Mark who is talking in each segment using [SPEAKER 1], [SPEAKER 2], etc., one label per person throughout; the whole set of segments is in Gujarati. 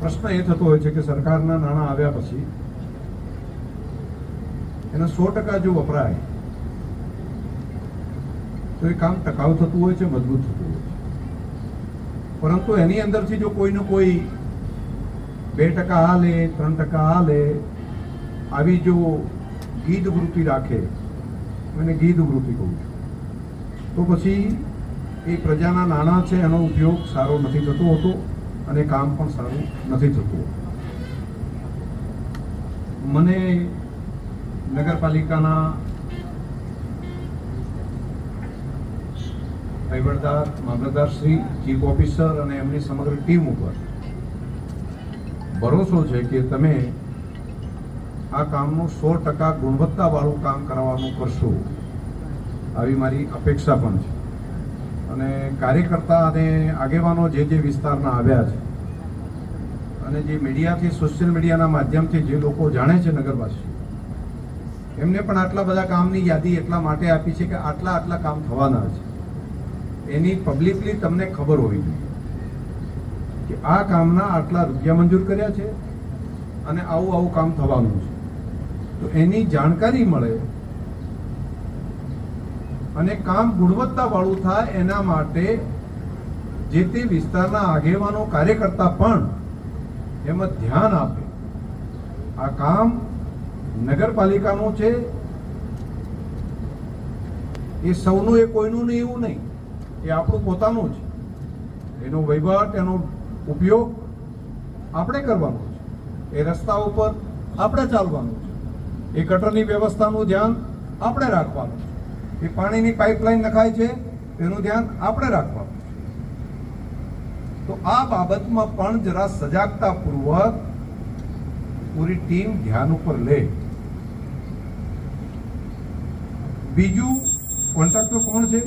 [SPEAKER 1] પ્રશ્ન એ થતો હોય છે કે સરકારના નાણાં આવ્યા પછી એના સો ટકા જો વપરાય, તો એ કામ ટકાઉ થતું હોય છે, મજબૂત થતું હોય છે. પરંતુ એની અંદરથી જો કોઈનું કોઈ બે ટકા આ લે ત્રણ ટકા આ લે આવી જો ગીધ વૃત્તિ રાખે એને ગીધ વૃત્તિ કહું છું, તો પછી એ પ્રજાના નાણાં છે, એનો ઉપયોગ સારો નથી થતો હોતો. અને કામ પણ સારું નથી થતું. મને નગરપાલિકાના વહીવટદાર મામલતદાર શ્રી, ચીફ ઓફિસર અને એમની સમગ્ર ટીમ ઉપર ભરોસો છે કે તમે આ કામનું સો ટકા ગુણવત્તાવાળું કામ કરાવવાનું કરશો, આવી મારી અપેક્ષા પણ છે. અને કાર્યકર્તા અને આગેવાનો જે જે વિસ્તારના આવ્યા છે અને જે મીડિયાથી, સોશિયલ મીડિયાના માધ્યમથી જે લોકો જાણે છે નગરવાસી, એમને પણ આટલા બધા કામની યાદી એટલા માટે આપી છે કે આટલા આટલા કામ થવાના છે. એની પબ્લિકલી તમને ખબર હોવી જોઈએ કે આ કામના આટલા રૂપિયા મંજૂર કર્યા છે અને આવું આવું કામ થવાનું છે. તો એની જાણકારી મળે અને કામ ગુણવત્તાવાળું થાય એના માટે જે તે વિસ્તારના આગેવાનો, કાર્યકર્તા પણ એમાં ધ્યાન આપે. આ કામ નગરપાલિકાનું છે. એ સૌનું એ કોઈનું નહીં એવું નહીં. એ આપણું પોતાનું છે એનો વહીવટ, એનો ઉપયોગ આપણે કરવાનો છે. એ રસ્તા ઉપર આપણે ચાલવાનું છે. એ ગટરની વ્યવસ્થાનું ધ્યાન આપણે રાખવાનું છે. એ પાણીની પાઇપલાઇન નખાય છે એનું ધ્યાન આપણે રાખવાનું તો આ બાબતમાં પણ જરા સજાગતા પૂર્વક પૂરી ટીમ ધ્યાન ઉપર લે. બીજું કોન્ટ્રાક્ટર કોણ છે?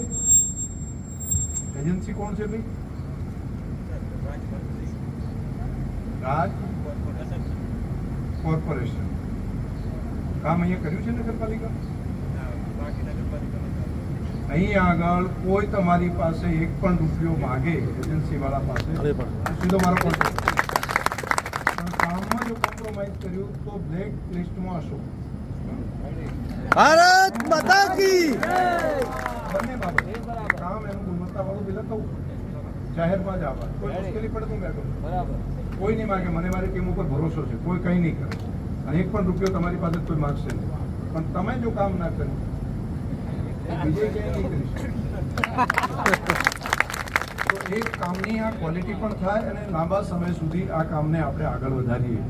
[SPEAKER 1] એજન્સી કોણ છે ભાઈ? રાજ કોર્પોરેશન. કામ અહીંયા કર્યું છે નગરપાલિકા? અહીંયા આગળ કોઈ તમારી પાસે એક પણ રૂપિયો માગે એજન્સી વાળા પાસે સીધો મારો કોન્ટ્રાક્ટ પણ કામમાં જો કોમ્પ્રોમાઇઝ કર્યું તો બ્લેક લિસ્ટમાં હશો.
[SPEAKER 2] ભારત માતા કી!
[SPEAKER 1] બંને બાબત. કામ એનું ગુણવત્તાવાળું બિલ થવું. જાહેરમાં જ આવવા કોઈ મુશ્કેલી પડે તો મેં
[SPEAKER 2] બરાબર.
[SPEAKER 1] કોઈ નહીં માગે મને મારી ટીમ ઉપર ભરોસો છે. કોઈ કંઈ નહીં કરે. અને એક પણ રૂપિયો તમારી પાસે કોઈ માગશે નહીં. પણ તમે જો કામ ના કર્યું તો બીજે ક્યાંય નહીં કરી શકે તો એ કામની આ ક્વોલિટી પણ થાય અને લાંબા સમય સુધી આ કામને આપણે આગળ વધારીએ.